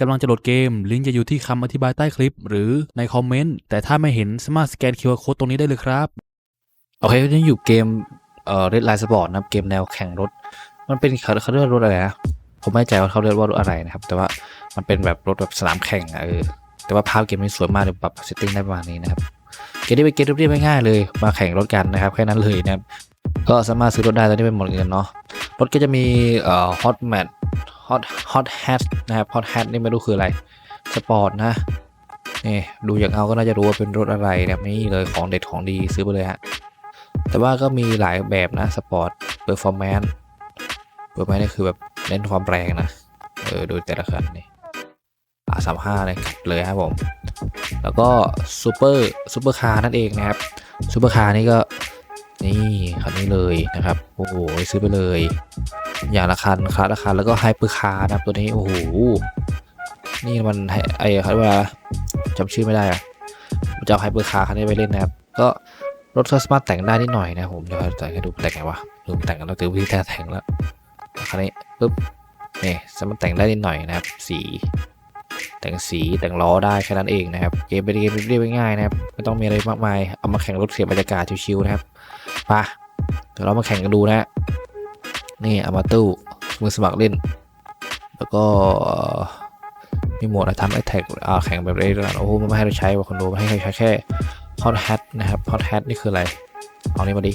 กำลังจะโหลดเกม ลิงก์จะอยู่ที่คำอธิบายใต้คลิป หรือในคอมเมนต์ แต่ถ้าไม่เห็นสามารถสแกน QR Code ตรงนี้ได้เลยครับ โอเคนี่อยู่เกมเอ่อ Red Line Sport นะครับ เกมแนวแข่งรถ มันเป็นเขาเขาเรียกรถอะไรนะ ผมไม่แน่ใจว่าเขาเรียกว่ารถอะไรนะครับ แต่ว่ามันเป็นแบบรถแบบสนามแข่งอะเออ แต่ว่าภาพเกมนี้สวยมากเลยปรับเซตติ้งได้ประมาณนี้นะครับ เกมนี้เป็นเกมเรียบง่ายเลย มาแข่งรถกันนะครับ แค่นั้นเลยนะครับ ก็สามารถซื้อรถได้ตอนนี้เป็นหมดเงินเนาะ รถก็จะมีเอ่อ Hot Mat Hot Hot Hat นะครับ Hot Hat นี่ไม่รู้คืออะไรสปอร์ตนะนี่ดูอย่างเอาก็น่าจะรู้ว่าเป็นรถอะไรนะครับนี่เลยของเด็ดของดีซื้อไปเลยฮะแต่ว่าก็มีหลายแบบนะสปอร์ตเปอร์ฟอร์แมนซ์เปอร์แมนนี่คือแบบเน้นความแรงนะเออดูแต่ละคันนี่อาสามห้าเลยเลยครับผมแล้วก็ซูเปอร์ซูเปอร์คาร์นั่นเองนะครับซูเปอร์คาร์นี่ก็นี่คันนี้เลยนะครับโอ้โหซื้อไปเลย อย่างละคันคลาสละคันแล้วก็ไฮเปอร์คาร์นะครับตัวนี้โอ้โหนี่มันไอ้เขาเรียกว่าจำชื่อไม่ได้อะจะเอาไฮเปอร์คาร์คันนี้ไปเล่นนะครับ ก็รถก็สมารถแต่งได้นิดหน่อยนะผมเดี๋ยวแต่งให้ดูแต่งไงวะลืมแต่งแล้วเจอวิธีแต่งแล้วคันนี้ปุ๊บนี่สามารถแต่งได้นิดหน่อยนะครับ สี แต่งสีแต่งล้อได้แค่นั้นเองนะครับเกมเป็นเกมเรียบง่ายนะครับไม่ต้องมีอะไรมากมายเอามาแข่งรถเสียบรรยากาศชิวๆนะครับมาเดี๋ยวเรามาแข่งกันดูนะ นี่อามาตู้มือสมัครเล่น แล้วก็มีโหมดอะทำไอแท็กแข่งแบบเรื่อยๆโอ้โหมันไม่ให้เราใช้ว่าคนดูไม่ให้ใช้แค่ฮอตแฮทนะครับฮอตแฮทนี่คืออะไร เอานี่มาดิ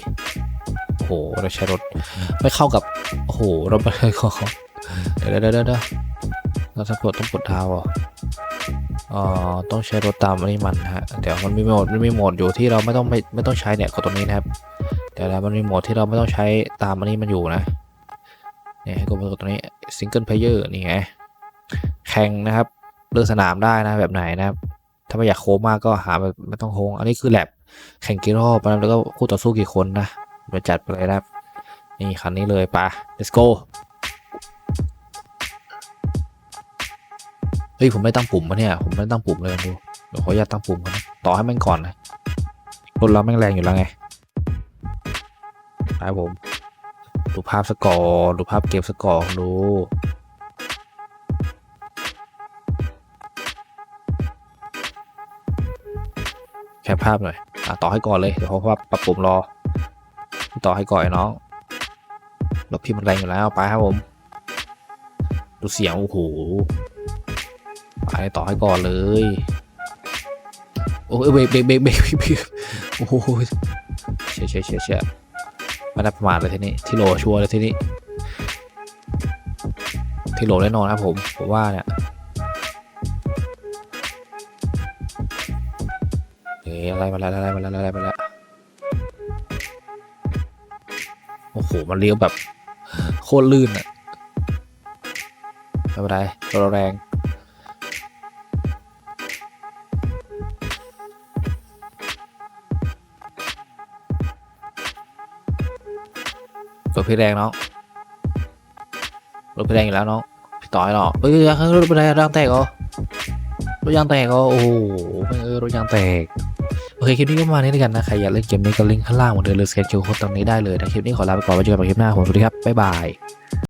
โอ้โหเราใช้รถไม่เข้ากับ โอ้โหเราไม่เคยขอเดี๋ยวเดี๋ยวเดี๋ยวเดี๋ยวเราต้องปลดต้องปลดเท้าอ๋อต้องใช้รถตามอันนี้มันฮะเดี๋ยวมันมีโหมดมันมีโหมดอยู่ที่เราไม่ต้องไม่ไม่ต้องใช้เนี่ยกดตรงนี้นะครับเดี๋ยวนะมันมีโหมดที่เราไม่ต้องใช้ตามอันนี้มันอยู่นะ เนี่ยให้กดกดตรงนี้ single player นี่ไงแข่งนะครับเลือกสนามได้นะแบบไหนนะครับ ถ้าไม่อยากโค้งมากก็หาแบบไม่ต้องโค้งอันนี้คือแลบแข่งกี่รอบแล้วก็คู่ต่อสู้กี่คนนะมาจัดไปเลยนะครับ นี่คันนี้เลยไป let's go เฮ้ยผมไม่ตั้งปุ่มมาเนี่ย ผมไม่ตั้งปุ่มเลยดูเดี๋ยวขออนุญาตตั้งปุ่มก่อนะต่อให้มันก่อนนะรถเราแม่งแรงอยู่แล้วไงไปผม ดูภาพสกอร์ดูภาพเกมสกอร์ดูแคปภาพหน่อยอะต่อให้ก่อนเลย เดี๋ยวเขาว่าปรับปุ่มรอ ต่อให้ก่อนน้องรถพี่มันแรงอยู่แล้วไปครับผม ดูเสียง โอ้โห ไปต่อให้ก่อนเลย โอ้ยเบรกเบรกเบรกเบรกโอ้โหเชี่ยเชี่ยเชี่ยเชี่ย ไม่ได้ประมาทเลยทีนี้ ที่โหลชัวร์เลยทีนี้ ที่โหลแน่นอนครับผม ผมว่าเนี่ยเฮ้ยอะไรมาแล้วอะไรมาแล้วอะไรมาแล้วโอ้โห มันเลี้ยวแบบ โคตรลื่นอะไม่เป็นไรตัวแรง รถพี่แรงน้องรถพี่แรงอยู่แล้วน้องพี่ต่อยหรอเอ้ยรถเป็นไรร่างแตกเหรอรถยางแตกเหรอโอ้โหเออรถยางแตกโอเคคลิปนี้ก็ประมาณนี้แล้วกันนะใครอยากเล่นเกมนี้ก็ลิงก์ข้างล่างหมดเลยหรือสแกนคิวโค้ดตรงนี้ได้เลยนะคลิปนี้ขอลาไปก่อนไว้เจอกันใหม่คลิปหน้าผมสวัสดีครับบ๊ายบาย